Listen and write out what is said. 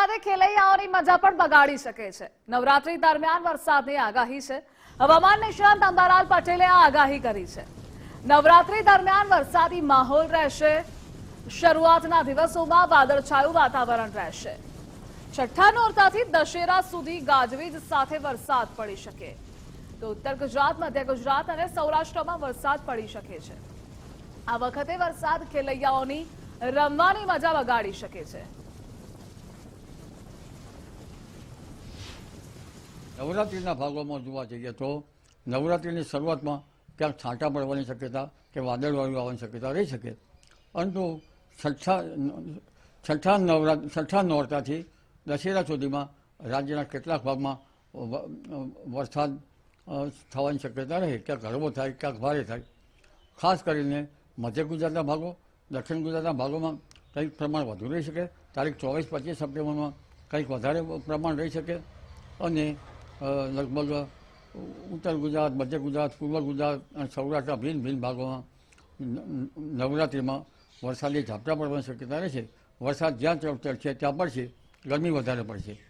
સાથે ખેલૈયાઓની મજા પણ બગાડી શકે છે. નવરાત્રી દરમિયાન વરસાદની આગાહી છે. હવામાન નિષ્ણાંત અંબાલાલ પટેલે આ આગાહી કરી છે. નવરાત્રી દરમિયાન વરસાદી માહોલ રહેશે. શરૂઆતના દિવસોમાં વાદળછાયું વાતાવરણ રહેશે. છઠ્ઠા નોરતાથી દશેરા સુધી ગાજવીજ સાથે વરસાદ પડી શકે. તો ઉત્તર ગુજરાત, મધ્ય ગુજરાત અને સૌરાષ્ટ્રમાં વરસાદ પડી શકે છે. આ વખતે વરસાદ ખેલૈયાઓની રમવાની મજા બગાડી શકે છે. નવરાત્રિના ભાગોમાં જોવા જઈએ તો નવરાત્રિની શરૂઆતમાં ક્યાંક છાંટા પડવાની શક્યતા કે વાદળવાળું આવવાની શક્યતા રહી શકે. પરંતુ છઠ્ઠા છઠ્ઠા નવરા છઠ્ઠા નોરતાથી દશેરા સુધીમાં રાજ્યના કેટલાક ભાગમાં વરસાદ થવાની શક્યતા રહે. ક્યાંક હળવો થાય, ક્યાંક ભારે થાય. ખાસ કરીને મધ્ય ગુજરાતના ભાગો, દક્ષિણ ગુજરાતના ભાગોમાં કંઈક પ્રમાણ વધુ રહી શકે. તારીખ ચોવીસ, પચીસ સપ્ટેમ્બરમાં કંઈક વધારે પ્રમાણ રહી શકે. અને લગભગ ઉત્તર ગુજરાત, મધ્ય ગુજરાત, પૂર્વ ગુજરાત અને સૌરાષ્ટ્રના ભિન્ન ભિન્ન ભાગોમાં નવરાત્રિમાં વરસાદી ઝાપટા પડવાની શક્યતા રહેશે વરસાદ જ્યાં ચડશે ત્યાં પડશે. ગરમી વધારે પડશે.